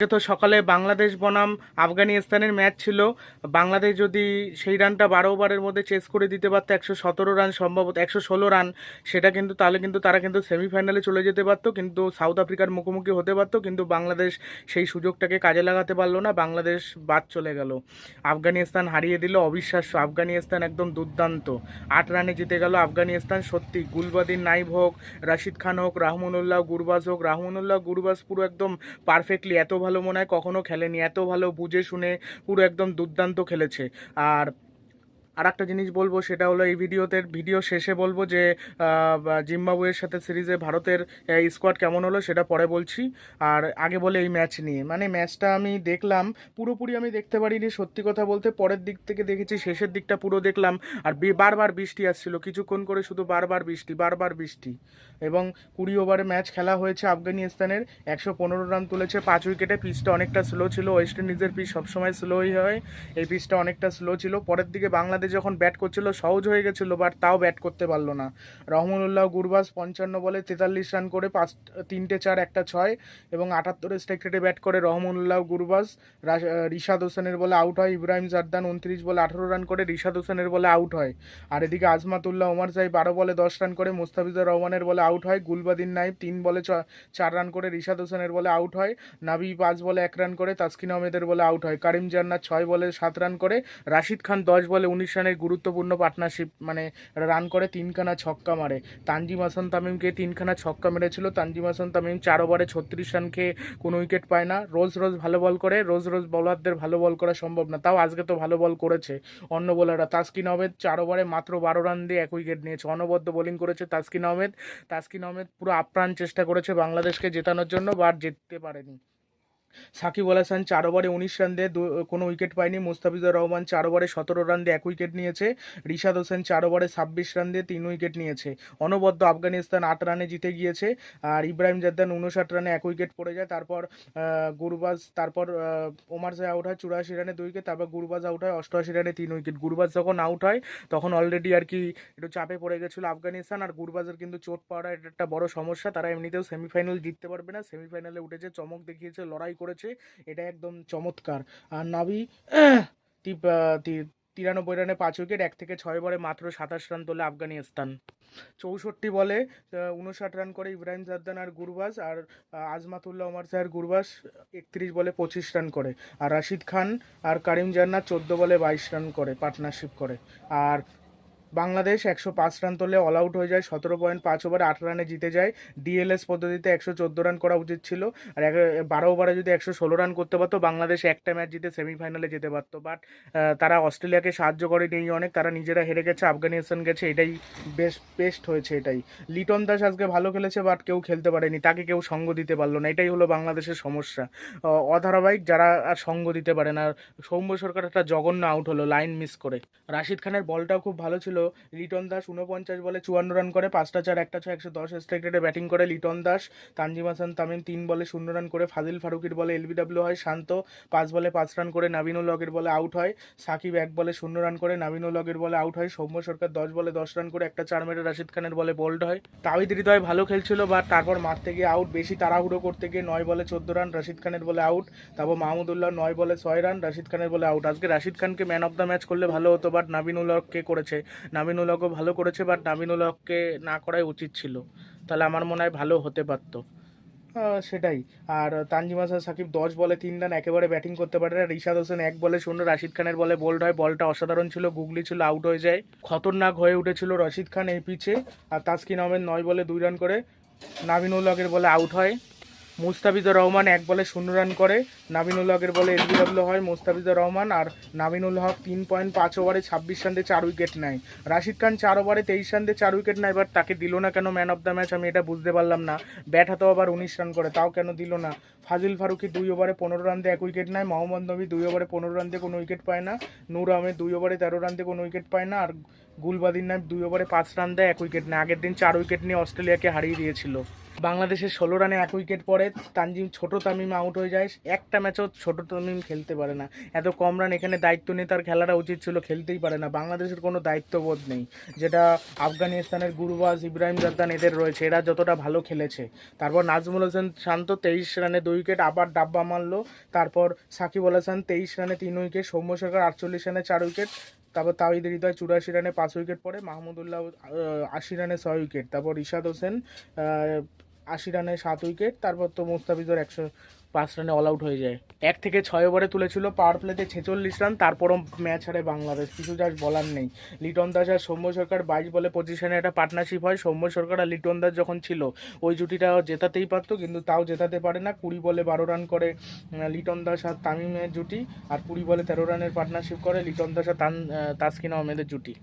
তো সকালে বাংলাদেশ বনাম আফগানিস্তানের ম্যাচ ছিল। বাংলাদেশ যদি সেই রানটা বারো ওভারের মধ্যে চেস করে দিতে পারতো, একশো সতেরো রান সম্ভবত একশো ষোলো রান, সেটা কিন্তু তাহলে কিন্তু তারা কিন্তু সেমিফাইনালে চলে যেতে পারতো, কিন্তু সাউথ আফ্রিকার মুখোমুখি হতে পারতো, কিন্তু বাংলাদেশ সেই সুযোগটাকে কাজে লাগাতে পারল না, বাংলাদেশ বাদ চলে গেল। আফগানিস্তান হারিয়ে দিল, অবিশ্বাস্য। আফগানিস্তান একদম দুর্দান্ত। আট রানে জিতে গেল আফগানিস্তান, সত্যি। গুলবাদিন নাইব হোক, রাশিদ খান হোক, রাহমনুল্লাহ গুরবাজ হোক, রাহমনুল্লাহ গুরবাজ পুরো একদম পারফেক্টলি এত ভালো মনে হয় কখনো খেলেনি। এত ভালো বুঝে শুনে পুরো একদম দুর্দান্ত খেলেছে। আর আর একটা জিনিস বলব, সেটা হলো এই ভিডিওতে, ভিডিও শেষে বলব যে জিম্বাবুয়ের সাথে সিরিজে ভারতের স্কোয়াড কেমন হলো সেটা পরে বলছি। আর আগে বলে এই ম্যাচ নিয়ে। মানে ম্যাচটা আমি দেখলাম, পুরোপুরি আমি দেখতে পারিনি, সত্যি কথা বলতে পরের দিক থেকে দেখেছি, শেষের দিকটা পুরো দেখলাম। আর বারবার বৃষ্টি আসছিল, কিছুক্ষণ করে শুধু বারবার বৃষ্টি বারবার বৃষ্টি। এবং কুড়ি ওভারে ম্যাচ খেলা হয়েছে আফগানিস্তানের, একশো পনেরো রান তুলেছে, পাঁচ উইকেটে পিচটা অনেকটা স্লো ছিল ওয়েস্ট ইন্ডিজের পিচ সবসময় স্লোই হয়, এই পিচটা অনেকটা স্লো ছিল। পরের দিকে বাংলাদেশ যখন ব্যাট করছিল, সহজ হয়ে গেছিল বাট তাও ব্যাট করতে পারল না। রহমানুল্লাহ গুরবাজ পঞ্চান্ন বলে তেতাল্লিশ রান করে পাঁচ, তিনটে চার, একটা ছয়, এবং আটাত্তরের স্ট্রাইক রেটে ব্যাট করে রহমানুল্লাহ গুরবাজ। রা- রিশাদ হোসেনের বলে আউট হয়, ইব্রাহিম জারদান উনত্রিশ বলে আঠারো রান করে, রিশাদ হোসেনের বলে আউট হয়। আর এদিকে আজমাতুল্লাহ, ওমর জাই বারো বলে দশ রান করে, মুস্তাফিজুর রহমানের বলে আউট হয়, গুলবাদিন নাইব তিন বলে চার রান করে, রিশাদ হোসেনের বলে আউট হয় নাবি পাঁচ বলে এক রান করে, তাসকিন আহমেদের বলে আউট হয়, কারিম জান্নাত ছয় বলে সাত রান করে, রাশিদ খান দশ বলে উনিশ রানের গুরুত্বপূর্ণ পার্টনারশিপ মানে রান করে তিনখানা ছক্কা মারে। তানজিম হাসান তামিমকে তিনখানা ছক্কা মেরেছিল। তানজিম হাসান তামিম চার ওভারে ছত্রিশ রান খেয়ে কোনো উইকেট পায় না। রোজ রোজ ভালো বল করে, রোজ রোজ বলারদের ভালো বল করা সম্ভব না। তাও আজকে তো ভালো বল করেছে অন্য বোলাররা তাসকিন আহমেদ চার ওভারে মাত্র বারো রান দিয়ে এক উইকেট নিয়েছে। অনবদ্য বোলিং করেছে তাসকিন আহমেদ। তাসকিন আহমেদ পুরো আপ্রাণ চেষ্টা করেছে বাংলাদেশকে জেতানোর জন্য বাট জিততে পারেনি। সাকিব আল হাসান চার ওভারে উনিশ রান দিয়ে কোনো উইকেট পায়নি। মুস্তাফিজুর রহমান চার ওভারে সতেরো রান দিয়ে এক উইকেট নিয়েছে। রিশাদ হোসেন চার ওভারে ছাব্বিশ রান দিয়ে তিন উইকেট নিয়েছে। অনবদ্য আফগানিস্তান আট রানে জিতে গিয়েছে আর ইব্রাহিম জাদ্দান উনষাট রানে এক উইকেট পড়ে যায়। তারপর গুরবাজ, তারপর ওমার জাই আউট হয় চুরাশি রানে দুই উইকেট, তারপর গুরবাজ আউট হয় অষ্টআশি রানে তিন উইকেট। গুরবাজ যখন আউট হয়, তখন অলরেডি আর কি একটু চাপে পড়ে গেছিল আফগানিস্তান আর গুরবাজের কিন্তু চোট পাওয়াটা এটা একটা বড় সমস্যা। তারা এমনিতেও সেমিফাইনাল জিততে পারবে না। সেমিফাইনালে উঠেছে, চমক দেখিয়েছে, লড়াই করেছে এটা একদম চমৎকার। আর নাবি তিরানব্বই রানে পাঁচ উইকেট, এক থেকে ছয় বলে মাত্র সাতাশ রান তোলে আফগানিস্তান। চৌষট্টি বলে উনষাট রান করে ইব্রাহিম জাদ্দান আর গুরবাজ, আর আজমাতুল্লাহ ওমর সাহের গুরবাজ একত্রিশ বলে পঁচিশ রান করে। আর রাশিদ খান আর কারিম জান্নাত চোদ্দ বলে বাইশ রান করে, পার্টনারশিপ করে। আর বাংলাদেশ একশো পাঁচ রান তোলে অল আউট হয়ে যায়, সতেরো পয়েন্ট পাঁচ ওভারে আট রানে জিতে যায়। ডিএলএস পদ্ধতিতে একশো চোদ্দ রান করা উচিত ছিল। আর বারো ওভারে যদি একশো ষোলো রান করতে পারতো, বাংলাদেশ একটা ম্যাচ জিতে সেমিফাইনালে যেতে পারতো। বাট তারা অস্ট্রেলিয়াকে সাহায্য করেনি অনেক, তারা নিজেরা হেরে গেছে, আফগানিস্তান গেছে, এটাই বেস্ট বেস্ট হয়েছে এটাই। লিটন দাস আজকে ভালো খেলেছে বাট কেউ খেলতে পারেনি, তাকে কেউ সঙ্গ দিতে পারল না, এটাই হলো বাংলাদেশের সমস্যা। অধারাবাহিক যারা আর সঙ্গ দিতে পারে না সৌম্য সরকার একটা জঘন্য আউট হলো লাইন মিস করে। রাশিদ খানের বলটাও খুব ভালো ছিল লিটন দাস উনপঞ্চাশ বলে চুয়ান্ন রান করে, পাঁচটা চার, একটা ছয়, একশো দশ স্ট্রাইক রেটে ব্যাটিং করে লিটন দাস। তানজিম হাসান তামিম তিন বলে শূন্য রান করে, ফাজিল ফারুকির বলে এলবিডব্লিউ হয় শান্ত, পাঁচ বলে পাঁচ রান করে নাবিনুল লগের বলে আউট হয়, সাকিব এক বলে শূন্য রান করে নাবিনুল লগের বলে আউট হয়, সৌম্য সরকার দশ বলে দশ রান করে, একটা চার মেরে রাশিদ খানের বলে বোল্ড হয়। তাহিদ হৃদয় ভালো খেলছিল বাট তারপর মারতে গিয়ে আউট বেশি তাড়াহুড়ো করতে গিয়ে নয় বলে চোদ্দ রান রাশিদ খানের বলে আউট তারপর মাহমুদুল্লাহ নয় বলে ছয় রান রাশিদ খানের বলে আউট আজকে রাশিদ খানকে ম্যান অফ দ্য ম্যাচ করলে ভালো হতো বাট নাবিনুল হককে করেছে। নাবিনুল হকও ভালো করেছে বাট নাবিনুল হককে না করাই উচিত ছিল। তাহলে আমার মনে হয় ভালো হতে পারতো। সেটাই। আর তানজিম হাসান সাকিব দশ বলে তিন রান, একেবারে ব্যাটিং করতে পারে না। রিশাদ হোসেন এক বলে শূন্য, রাশিদ খানের বলে বোল্ড হয়। বলটা অসাধারণ ছিল, গুগলি ছিল আউট হয়ে যায়। খতরনাক হয়ে উঠেছিল রশিদ খান এই পিচে আর তাসকিন আহমেদ নয় বলে দুই রান করে। নাবিনুল হকের বলে আউট হয়। মুস্তাফিজুর রহমান এক বলে শূন্য রান করে নাবিনুল হকের বলে এলবিডব্লিউ হয় মুস্তাফিজুর রহমান, আর নাবিনুল হক তিন পয়েন্ট পাঁচ ওভারে ছাব্বিশ রান চার উইকেট নেয়। রাশিদ খান চার ওভারে তেইশ রান চার উইকেট নেয় এবার তাকে দিল না কেন ম্যান অফ দ্য ম্যাচ আমি এটা বুঝতে পারলাম না। ব্যাট হাতেও আবার উনিশ রান করে, তাও কেন দিল না? ফাজিল ফারুকি দুই ওভারে পনেরো রান দিয়ে এক উইকেট নেয়, মোহাম্মদ নবী দুই ওভারে পনেরো রান দিয়ে কোনো উইকেট পায় না, নূর আহমেদ দুই ওভারে তেরো রান দিয়ে কোনো উইকেট পায় না, আর গুলবাদিন নাইব দুই ওভারে পাঁচ রান দেয়, এক উইকেট নেয়। আগের দিন চার উইকেট নিয়ে অস্ট্রেলিয়াকে হারিয়ে দিয়েছিল। বাংলাদেশের ষোলো রানে এক উইকেট পড়ে, তানজিম ছোট তামিম আউট হয়ে যায়। একটা ম্যাচও ছোট তামিম খেলতে পারে না। এত কম রান এখানে দায়িত্ব নিয়ে তার খেলাটা উচিত ছিল, খেলতেই পারে না। বাংলাদেশের কোনো দায়িত্ববোধ নেই। যেটা আফগানিস্তানের গুরুবাজ ইব্রাহিম জাদ্দান এদের রয়েছে। এরা যতটা ভালো খেলেছে। তারপর নাজমুল হোসেন শান্ত তেইশ রানে দুই উইকেট, আবার ডাব্বা মারলো। তারপর সাকিব আল হাসান তেইশ রানে তিন উইকেট, সৌম্য সরকার আটচল্লিশ রানে চার উইকেট। তারপর তাহিদ হৃদয় চুরাশি রানে পাঁচ উইকেট পড়ে। মাহমুদুল্লাহ আশি রানে ছয় উইকেট। তারপর ইশাদ হোসেন আশি রানে সাত উইকেট, তারপর তো মুস্তাফিজুর একশো পাঁচ রানে অল আউট হয়ে যায়। এক থেকে ছয় ওভারে তুলেছিল পাওয়ার প্লেতে ছেচল্লিশ রান, তারপরও ম্যাচ হারে বাংলাদেশ। কিছু যার বলার নেই। লিটন দাস আর সৌম্য সরকার বাইশ বলে পজিশনে একটা পার্টনারশিপ হয়। সৌম্য সরকার আর লিটন দাস যখন ছিল, ওই জুটিটা জেতাতেই পারতো, কিন্তু তাও জেতাতে পারে না। কুড়ি বলে বারো রান করে লিটন দাস আর তামিমের জুটি, আর কুড়ি বলে তেরো রানের পার্টনারশিপ করে লিটন দাস আর তান তাসকিন আহমেদের জুটি।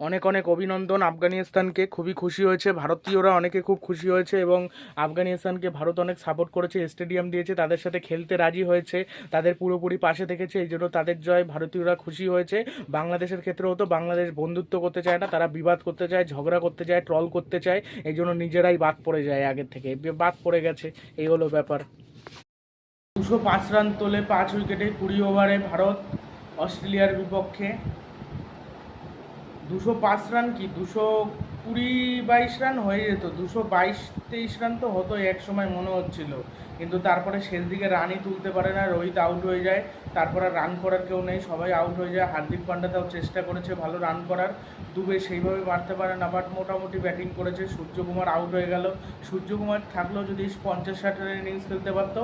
অনেক অনেক অভিনন্দন আফগানিস্তানকে। খুবই খুশি হয়েছে। ভারতীয়রা অনেকে খুব খুশি হয়েছে এবং আফগানিস্তানকে ভারত অনেক সাপোর্ট করেছে স্টেডিয়াম দিয়েছে, তাদের সাথে খেলতে রাজি হয়েছে, তাদের পুরোপুরি পাশে থেকেছে, এই জন্য তাদের জয় ভারতীয়রা খুশি হয়েছে। বাংলাদেশের ক্ষেত্রেও তো বাংলাদেশ বন্ধুত্ব করতে চায় না, তারা বিবাদ করতে চায়, ঝগড়া করতে চায় ট্রল করতে চায়, এই জন্য নিজেরাই বাদ পড়ে যায় আগের থেকে। বাদ পড়ে গেছে, এই হলো ব্যাপার। দুশো পাঁচ রান তোলে পাঁচ উইকেটে কুড়ি ওভারে ভারত, অস্ট্রেলিয়ার বিপক্ষে। দুশো পাঁচ রান কি? দুশো কুড়ি বাইশ রান হয়ে যেত দুশো বাইশ তেইশ রান তো হতো এক সময় মনে হচ্ছিল। কিন্তু তারপরে শেষ দিকে রানই তুলতে পারে না, রোহিত আউট হয়ে যায়। তারপরে রান করার কেউ নেই, সবাই আউট হয়ে যায়। হার্দিক পান্ডা তাও চেষ্টা করেছে ভালো রান করার। দুবে সেইভাবে মারতে পারে না বাট মোটামুটি ব্যাটিং করেছে। সূর্যকুমার আউট হয়ে গেল। সূর্যকুমার থাকলেও যদি পঞ্চাশ, ষাট রানের ইনিংস খেলতে পারতো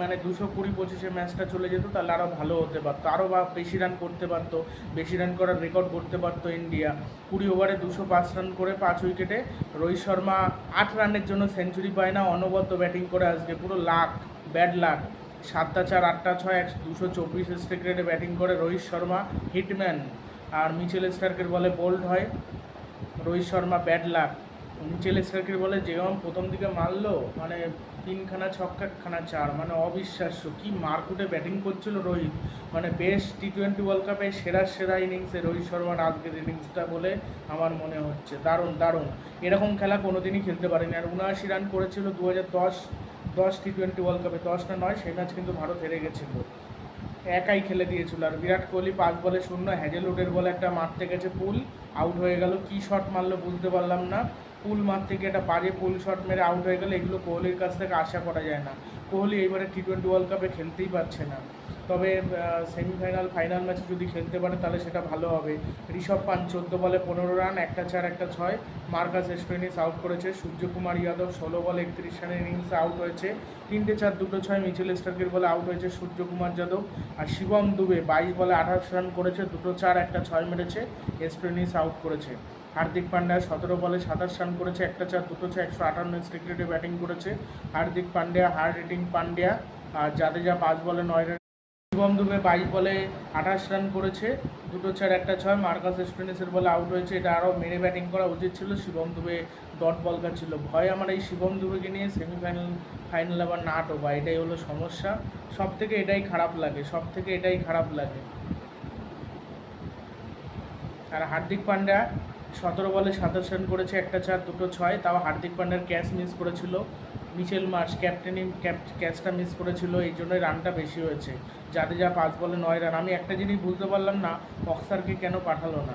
মানে দুশো কুড়ি, পঁচিশে ম্যাচটা চলে যেত, তাহলে আরও ভালো হতে পারতো। আরও বা বেশি রান করতে পারতো, বেশি রান করার রেকর্ড করতে পারতো ইন্ডিয়া। কুড়ি ওভারে দুশো পাঁচ রান করে পাঁচ উইকেটে রোহিত শর্মা আট রানের জন্য সেঞ্চুরি পায় না, অনবদ্য ব্যাটিং করে আজকে পুরো লাখ, ব্যাড লাক। সাতটা চার, আটটা ছয়, এক, দুশো চব্বিশ স্ট্রিক রেটে ব্যাটিং করে রোহিত শর্মা, হিটম্যান। আর মিচেল স্টার্কের বলে বোল্ড হয়, Rohit Sharma, bad luck. Mitchell স্টার্কের বলে যেরকম প্রথম দিকে মারলো মানে তিনখানা ছক্কাখানা চার মানে অবিশ্বাস্য। কি মারকুটে ব্যাটিং করছিল রোহিত? মানে বেস্ট টি টোয়েন্টি ওয়ার্ল্ড কাপে সেরা সেরা ইনিংসে রোহিত শর্মার আজকের ইনিংসটা বলে আমার মনে হচ্ছে। দারুণ দারুণ। এরকম খেলা কোনোদিনই খেলতে পারেনি। আর উনআশি রান করেছিল দু হাজার দশ দশ টি টোয়েন্টি ওয়ার্ল্ড কাপে দশটা নয়, সেই ম্যাচ কিন্তু ভারত হেরে গেছিল। একাই খেলে দিয়েছিল। আর বিরাট কোহলি পাঁচ বলে শূন্য, হ্যাজেলউডের বলে একটা মারতে গেছে পুল। আউট হয়ে গেল, কি শট মারলো বুঝতে পারলাম না। পুল মারতে গিয়ে একটা বাজে পুল শট মেরে আউট হয়ে গেলে, এগুলো কোহলির কাছ থেকে আশা করা যায় না। কোহলি এবারে টি টোয়েন্টি ওয়ার্ল্ড কাপে খেলতেই পারছে না। তবে সেমিফাইনাল ফাইনাল ম্যাচে যদি খেলতে পারে, তাহলে সেটা ভালো হবে। ঋষভ পান চোদ্দ বলে পনেরো রান একটা চার, একটা ছয়। মার্কাস এস্টোইনিস আউট করেছে, সূর্যকুমার যাদব ষোলো বলে একত্রিশ রানের ইনিংসে আউট হয়েছে। তিনটে চার, দুটো ছয়, মিচেল স্টার্কের বলে আউট হয়েছে সূর্যকুমার যাদব। আর শিবম দুবে বাইশ বলে আঠাশ রান করেছে, দুটো চার, একটা ছয় মেরেছে এস্টোইনিস আউট করেছে। হার্দিক পান্ড্যা সতেরো বলে সাতাশ রান করেছে, একটা চার, দুটো চার, একশো আটান্ন স্ট্রিক রেটে ব্যাটিং করেছে। হার্দিক পান্ডিয়া হার্ড রেটিং পান্ডিয়া আর জাদেজা পাঁচ বলে নয় রান শিবম দুবে বাইশ বলে আঠাশ রান করেছে, দুটো চার, একটা ছয়। মার্কাস এস্টোনিসের বলে আউট হয়েছে, এটা আরও মেরে ব্যাটিং করা উচিত ছিল শিবম দুবে ডট বল ছিল। ভয় আমার এই শিবম দুবেকে নিয়ে সেমিফাইনাল ফাইনাল আবার না টোবা এটাই হলো সমস্যা। সব থেকে এটাই খারাপ লাগে সব থেকে এটাই খারাপ লাগে। আর হার্দিক পান্ডা সতেরো বলে সাতাশ রান করেছে, একটা চার, দুটো ছয়। তাও হার্দিক পান্ডার ক্যাচ মিস করেছিল। মিচেল মার্চ ক্যাপ্টেনি ক্যাচটা মিস করেছিল, এই জন্যই রানটা বেশি হয়েছে। জাদেজা পাঁচ বলে নয় রান। আমি একটা জিনিস বুঝতে পারলাম না, অক্সারকে কেন পাঠালো না?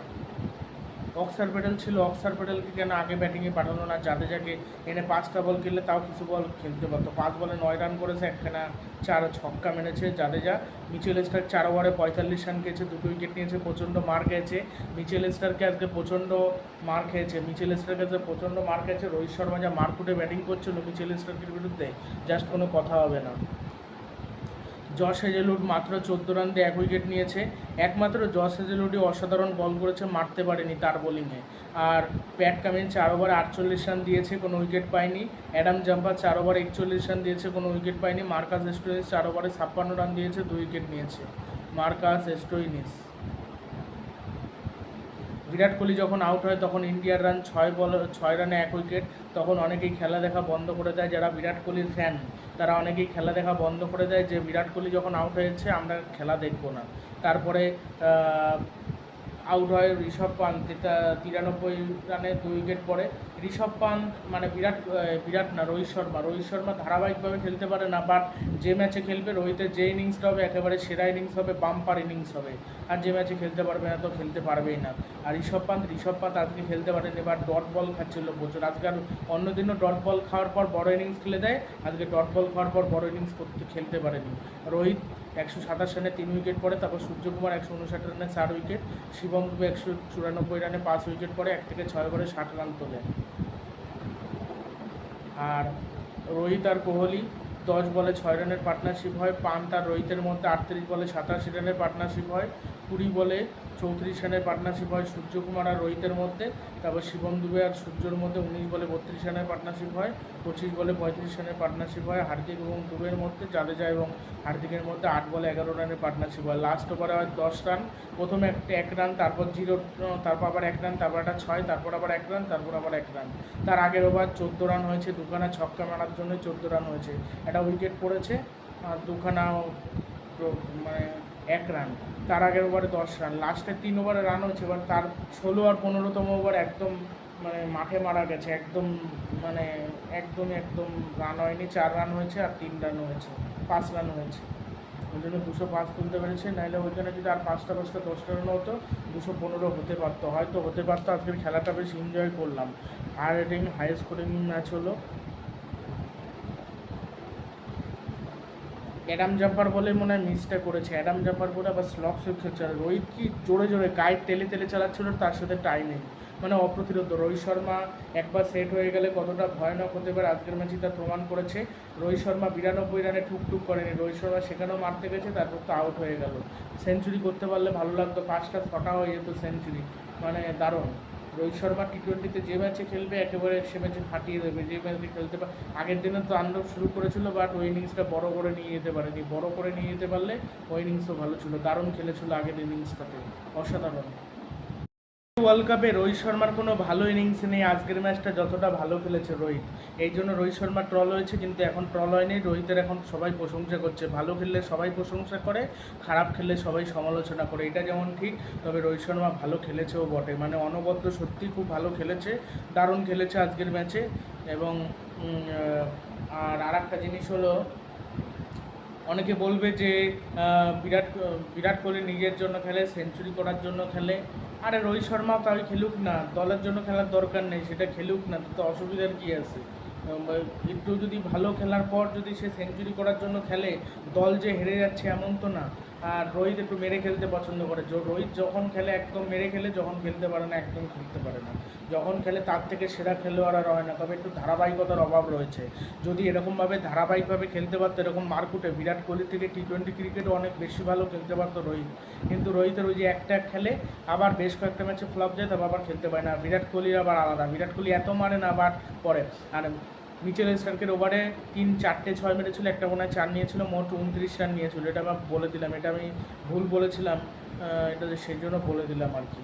অক্সার প্যাটেল ছিল, অক্সার প্যাটেলকে কেন আগে ব্যাটিংয়ে পাঠালো না? জাদেজাকে এনে পাঁচটা বল খেললে তাও কিছু বল খেলতে পারতো। পাঁচ বলে নয় রান করেছে, একখানা চার ছক্কা মেরেছে জাদেজা মিচেল স্টার চার ওভারে পঁয়তাল্লিশ রান খেয়েছে, দুটো উইকেট নিয়েছে, প্রচণ্ড মার খেয়েছে। মিচেল স্টারকে আজকে প্রচণ্ড মার খেয়েছে। মিচেল স্টারকে আজকে প্রচণ্ড মার খেয়েছে। রোহিত শর্মা যা মারকুটে ব্যাটিং করছিল, মিচেল স্টার্কের বিরুদ্ধে জাস্ট কোনো কথা হবে না। জশ হেজেলউড মাত্র চোদ্দ রান দিয়ে এক উইকেট নিয়েছে। একমাত্র জস হেজেলউডই অসাধারণ বল করেছে, মারতে পারেনি তার বোলিংয়ে আর প্যাট কামিন চার ওভার আটচল্লিশ রান দিয়েছে, কোনো উইকেট পায়নি। অ্যাডাম জাম্পার চার ওভার একচল্লিশ রান দিয়েছে, কোনো উইকেট পায়নি। মার্কাস এস্টোইনিস চার ওভারে ছাপ্পান্ন রান দিয়েছে, দুই উইকেট নিয়েছে। মার্কাস এস্টোইনিস বিরাট কোহলি যখন আউট হয়, তখন ইন্ডিয়ার রান ছয় বল, ছয় রানে এক উইকেট তখন অনেকেই খেলা দেখা বন্ধ করে দেয় যারা বিরাট কোহলির ফ্যান তারা অনেকেই খেলা দেখা বন্ধ করে দেয় যে বিরাট কোহলি যখন আউট হয়েছে, আমরা খেলা দেখব না। তারপরে আউট হয় ঋষভ পান্ত তিরানব্বই রানে দুই উইকেট পড়ে। ঋষভ পান্ত মানে বিরাট বিরাট না, রোহিত শর্মা। রোহিত শর্মা ধারাবাহিকভাবে খেলতে পারে না বাট যে ম্যাচে খেলবে, রোহিতের যে ইনিংসটা হবে, একেবারে সেরা ইনিংস হবে বাম্পার ইনিংস হবে। আর যে ম্যাচে খেলতে পারবে না, তো খেলতে পারবেই না। আর ঋষভ পান্ত ঋষভ পান্ত আজকে খেলতে পারেনি এবার ডট বল খাচ্ছিল প্রচুর। আজকে আর অন্যদিনও ডট বল খাওয়ার পর বড় ইনিংস খেলে দেয়, আজকে ডট বল খাওয়ার পর বড় ইনিংস করতে, খেলতে পারেনি। রোহিত একশো সাতাশ রানে তিন উইকেট পড়ে, তারপর সূর্যকুমার একশো উনষাট রানে চার উইকেট শিবম একশো চুরানব্বই রানে পাঁচ উইকেট পড়ে, এক থেকে ছয় ওভারে ষাট রান তোলে। আর রোহিত আর কোহলি দশ বলে ছয় রানের পার্টনারশিপ হয় পান্ত আর রোহিতের মধ্যে আটত্রিশ বলে সাতাশি রানের পার্টনারশিপ হয়, কুড়ি বলে চৌত্রিশ রানের পার্টনারশিপ হয় সূর্যকুমার আর রোহিতের মধ্যে, তারপর শিবম দুবে আর সূর্যর মধ্যে উনিশ বলে বত্রিশ রানের পার্টনারশিপ হয়, পঁচিশ বলে পঁয়ত্রিশ রানের পার্টনারশিপ হয়, হার্দিক এবং দুবের মধ্যে জাদেজা এবং হার্দিকের মধ্যে আট বলে এগারো রানের পার্টনারশিপ হয়। লাস্ট ওভারে হয় দশ রান, প্রথমে একটা এক রান, তারপর জিরো, তারপর আবার এক রান, তারপর একটা ছয়, তারপর আবার এক রান, তারপর আবার এক রান। তার আগের ওভার চোদ্দ রান হয়েছে, দুখানা ছক্কা মারার জন্য চোদ্দ রান হয়েছে। একটা উইকেট পড়েছে, আর দুখানা মানে এক রান তার আগের ওভারে দশ রান লাস্টের তিন ওভারে রান হয়েছে, এবার তার ষোলো আর পনেরোতম ওভার একদম মানে মাঠে মারা গেছে। একদম মানে একদম একদম রান হয়নি। চার রান হয়েছে আর তিন রান হয়েছে, পাঁচ রান হয়েছে। ওই জন্য দুশো পাঁচ তুলতে পেরেছে। নাহলে ওইখানে যদি আর পাঁচটা পাঁচটা দশটা রান হতো, দুশো পনেরো হতে পারতো। হয়তো হতে পারতো। আজকের খেলাটা বেশ এনজয় করলাম। High rating high scoring match হলো। অ্যাডাম জাম্পার বলে মনে হয় মিসটা করেছে। অ্যাডাম জাম্পার বলে আবার স্লক সুইপ রোহিত কি জোরে জোরে গায়ে তেলে তেলে চালাচ্ছিল, তার সাথে টাইমিং মানে অপ্রতিরোধ। রোহিত শর্মা একবার সেট হয়ে গেলে কতটা ভয়ানক হতে পারে আজকের ম্যাচে তা প্রমাণ করেছে। রোহিত শর্মা বিরানব্বই রানে ঠুকটুক করেনি। রোহিত শর্মা সেখানেও মারতে গেছে, তারপর তো আউট হয়ে গেল। সেঞ্চুরি করতে পারলে ভালো লাগতো। পাঁচটা ছটা হয়ে যেত সেঞ্চুরি মানে দারুণ। রোহিত শর্মা টি টোয়েন্টিতে যে ম্যাচে খেলবে, একেবারে সে ম্যাচে ফাটিয়ে দেবে। যে ম্যাচে খেলতে পারে আগের দিনে তো আন্ডব শুরু করেছিল বাট ওই ইনিংসটা বড় করে নিয়ে যেতে পারেনি। বড় করে নিয়ে যেতে পারলে ওই ইনিংসও ভালো ছিল। দারুণ খেলেছিল আগের ইনিংসটাতে অসাধারণ। ওয়ার্ল্ড কাপে রোহিত শর্মার কোনো ভালো ইনিংস নেই। আজকের ম্যাচটা যতটা ভালো খেলেছে রোহিত। এই জন্য রোহিত শর্মা ট্রল হয়েছে, কিন্তু এখন ট্রল হয়নি। রোহিতের এখন সবাই প্রশংসা করছে। ভালো খেললে সবাই প্রশংসা করে, খারাপ খেললে সবাই সমালোচনা করে। এটা যেমন ঠিক, তবে রোহিত শর্মা ভালো খেলেছেও বটে। মানে অনবদ্য সত্যি খুব ভালো খেলেছে, দারুণ খেলেছে আজকের ম্যাচে এবং আর আর একটা জিনিস হলো অনেকে বলবে যে বিরাট বিরাট কোহলি নিজের জন্য খেলে সেঞ্চুরি করার জন্য খেলে। আরে, রোহিত শর্মা তাই খেলুক না, দলের জন্য খেলার দরকার নেই, সেটা খেলুক না তো অসুবিধার কী আছে? একটু যদি ভালো খেলার পর যদি সে সেঞ্চুরি করার জন্য খেলে, দল যে হেরে যাচ্ছে এমন তো না। আর রোহিত একটু মেরে খেলতে পছন্দ করে। রোহিত যখন খেলে একদম মেরে খেলে যখন খেলতে পারে না, একদম খেলতে পারে না। যখন খেলে তার থেকে সেরা খেলোয়াড় আর হয় না, তবে একটু ধারাবাহিকতার অভাব রয়েছে। যদি এরকমভাবে ধারাবাহিকভাবে খেলতে পারতো, এরকম মারকুটে, বিরাট কোহলি থেকে টি টোয়েন্টি ক্রিকেটও অনেক বেশি ভালো খেলতে পারতো রোহিত। কিন্তু রোহিতের ওই যে একটা খেলে আবার বেশ কয়েকটা ম্যাচে ফ্লপ যায়, তবে আবার খেলতে পারে না। বিরাট কোহলির আবার আলাদা। বিরাট কোহলি এত মারে না, আবার পরে। আর মিচেল স্টার্কের ওভারে তিন, চারটে, ছয় মেরেছিল, একটা মনে হয় চার নিয়েছিল, মোট উনত্রিশ রান নিয়েছিল। এটা আমি বলে দিলাম, এটা আমি ভুল বলেছিলাম এটা সেই জন্য বলে দিলাম আর কি।